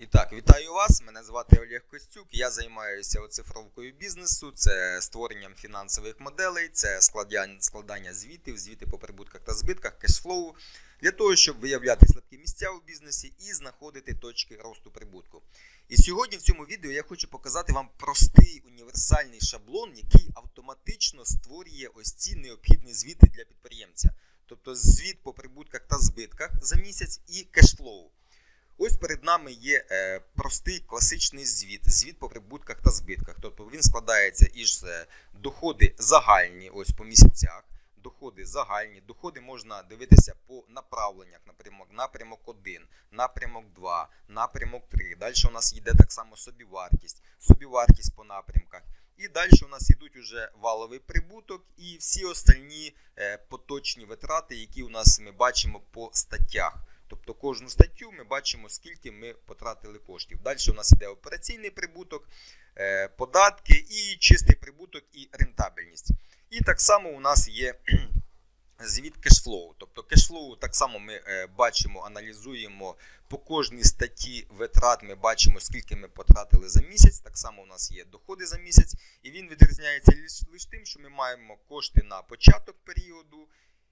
І так, вітаю вас. Мене звати Олег Костюк. Я займаюся оцифровкою бізнесу, це створенням фінансових моделей, це складання, звітів, звіти по прибутках та збитках, кешфлоу, для того, щоб виявляти слабкі місця у бізнесі і знаходити точки росту прибутку. І сьогодні в цьому відео я хочу показати вам простий універсальний шаблон, який автоматично створює ось ці необхідні звіти для підприємця. Тобто звіт по прибутках та збитках за місяць і кешфлоу. Ось перед нами є е, простий класичний звіт, звіт по прибутках та збитках. Тобто він складається із е, доходи загальні, ось по місяцях, доходи загальні, доходи можна дивитися по направленнях, напрямок, напрямок 1, напрямок 2, напрямок 3. Далі у нас йде так само собівартість, собівартість по напрямках. І далі у нас йдуть уже валовий прибуток і всі остальні е, поточні витрати, які у нас ми бачимо по статтях. Тобто кожну статтю ми бачимо, скільки ми потратили коштів. Далі у нас йде операційний прибуток, е, податки і чистий прибуток і рентабельність. І так само у нас є звіт кешфлоу. Тобто кешфлоу так само ми е, бачимо, аналізуємо по кожній статті витрат, ми бачимо, скільки ми потратили за місяць. Так само у нас є доходи за місяць, і він відрізняється лише тим, що ми маємо кошти на початок періоду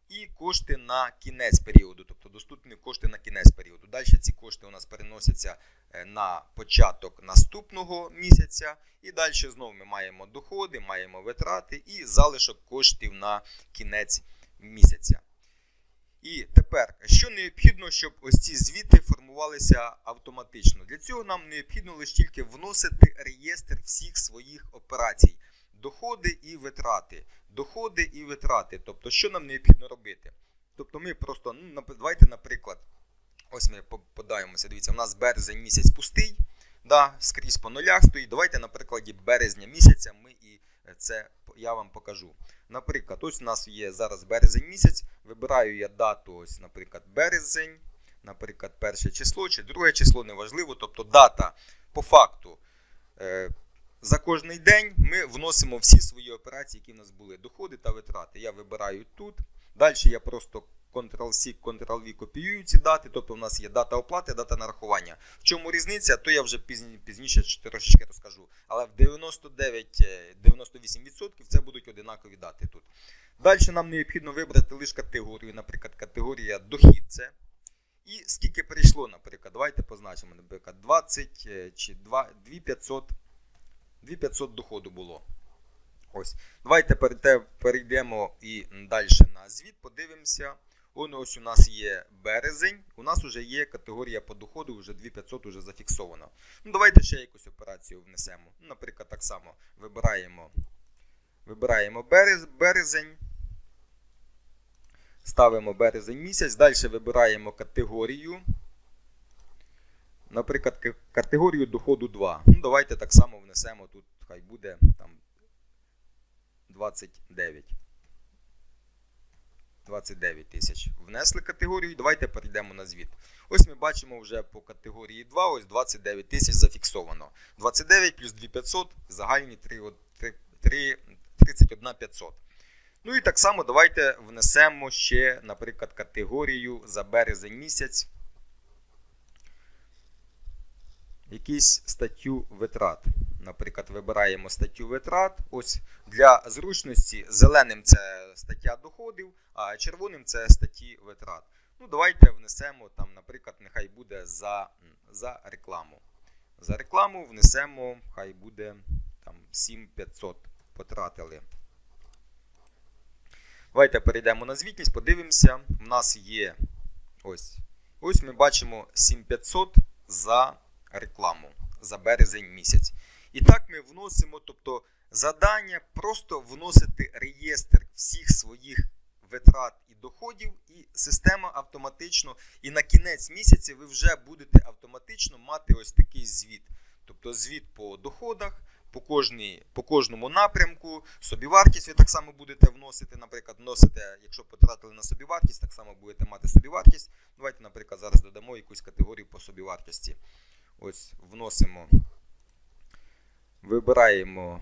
і кошти на кінець періоду, тобто доступні кошти на кінець періоду. Далі ці кошти у нас переносяться е, на початок наступного місяця, і далі знову ми маємо доходи, маємо витрати і залишок коштів на кінець місяця. І тепер, що необхідно, щоб ось ці звіти формувалися автоматично? Для цього нам необхідно лише тільки вносити реєстр всіх своїх операцій, доходи і витрати. Доходи і витрати. Тобто, що нам необхідно робити? Тобто, ми просто, ну, давайте, наприклад, ось ми подаємося. Дивіться, у нас березень місяць пустий, да, скрізь по нулях стоїть. Давайте на прикладі березня місяця ми і е, це я вам покажу. Наприклад, ось у нас є зараз березень місяць. Вибираю я дату, ось, наприклад, березень, наприклад, перше число чи друге число, неважливо. Тобто дата по факту. Е, за кожний день ми вносимо всі свої операції, які в нас були, доходи та витрати. Я вибираю тут. Далі я просто Ctrl-C, Ctrl-V копіюю ці дати, тобто у нас є дата оплати, дата нарахування. В чому різниця, то я вже пізніше трошечки розкажу. Але в 99-98% це будуть одинакові дати тут. Далі нам необхідно вибрати лише категорію, наприклад, категорія дохід. Це. І скільки прийшло, наприклад, давайте позначимо, наприклад, 20 е, чи 2, 2500, 2500 доходу було. Ось. Давайте перейдемо і далі на звіт, подивимося. Он ось у нас є березень, у нас вже є категорія по доходу, вже 2500 вже зафіксовано. Ну, давайте ще якусь операцію внесемо. Ну, наприклад, так само вибираємо, вибираємо берез, березень. Ставимо березень місяць, далі вибираємо категорію. Наприклад, категорію доходу 2. Ну, давайте так само внесемо тут, хай буде там 29. 29 тисяч. Внесли категорію, давайте перейдемо на звіт. Ось ми бачимо вже по категорії 2, ось 29 тисяч зафіксовано. 29 плюс 2500, загальні 3, 3, 3, 31 500. Ну і так само давайте внесемо ще, наприклад, категорію за березень місяць. Якісь статтю витрат. Наприклад, вибираємо статтю витрат. Ось для зручності зеленим це стаття доходів, а червоним це статті витрат. Ну, давайте внесемо там, наприклад, нехай буде за, за рекламу. За рекламу внесемо, хай буде там 7500 потратили. Давайте перейдемо на звітність, подивимося. У нас є ось. Ось ми бачимо 7500 за рекламу за березень місяць. І так ми вносимо, тобто задання просто вносити реєстр всіх своїх витрат і доходів, і система автоматично, і на кінець місяця ви вже будете автоматично мати ось такий звіт. Тобто звіт по доходах, по, кожній, по кожному напрямку, собівартість ви так само будете вносити. Наприклад, вносите, якщо потратили на собівартість, так само будете мати собівартість. Давайте, наприклад, зараз додамо якусь категорію по собівартості. Ось вносимо, вибираємо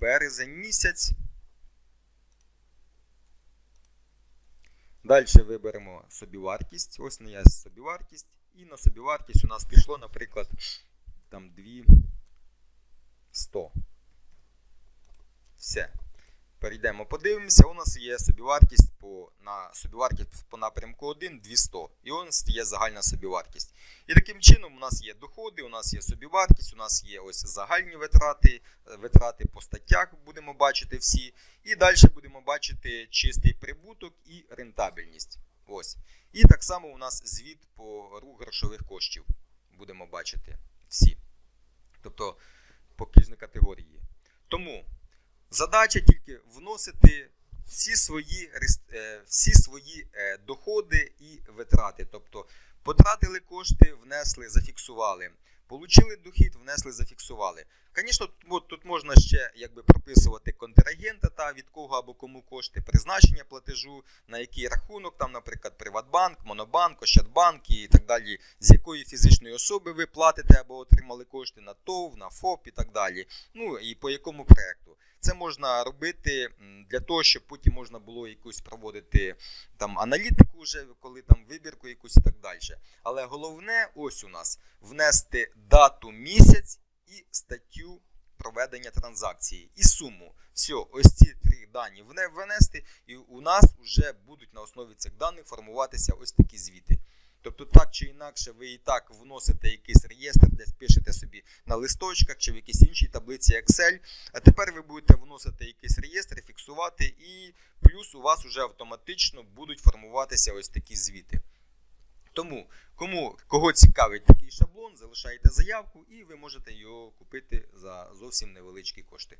березень місяць. Далі виберемо собівартість. Ось не є собівартість. І на собівартість у нас пішло, наприклад, там 2 100. Все. Перейдемо, подивимося. У нас є собівартість по, на собівартість по напрямку 1 200. І у нас є загальна собівартість. І таким чином у нас є доходи, у нас є собівартість, у нас є ось загальні витрати, витрати по статтях будемо бачити всі. І далі будемо бачити чистий прибуток і рентабельність. Ось. І так само у нас звіт по рух грошових коштів. Будемо бачити всі. Тобто по кожній категорії. Тому задача тільки вносити всі свої, е, всі свої е, доходи і витрати. Тобто потратили кошти, внесли, зафіксували. Получили дохід, внесли, зафіксували. Звісно, тут, можна ще якби прописувати контрагента та від кого або кому кошти, призначення платежу, на який рахунок, там, наприклад, Приватбанк, Монобанк, Ощадбанк і так далі, з якої фізичної особи ви платите або отримали кошти на ТОВ, на ФОП і так далі. Ну і по якому проекту. Це можна робити для того, щоб потім можна було якусь проводити там аналітику, вже коли там вибірку якусь і так далі. Але головне, ось у нас внести дату місяць і статтю проведення транзакції і суму. Все, ось ці три дані вне- внести, і у нас вже будуть на основі цих даних формуватися ось такі звіти. Чи інакше, ви і так вносите якийсь реєстр, десь пишете собі на листочках чи в якійсь іншій таблиці Excel. А тепер ви будете вносити якийсь реєстр, фіксувати, і плюс у вас вже автоматично будуть формуватися ось такі звіти. Тому, кому кого цікавить такий шаблон, залишайте заявку і ви можете його купити за зовсім невеличкі кошти.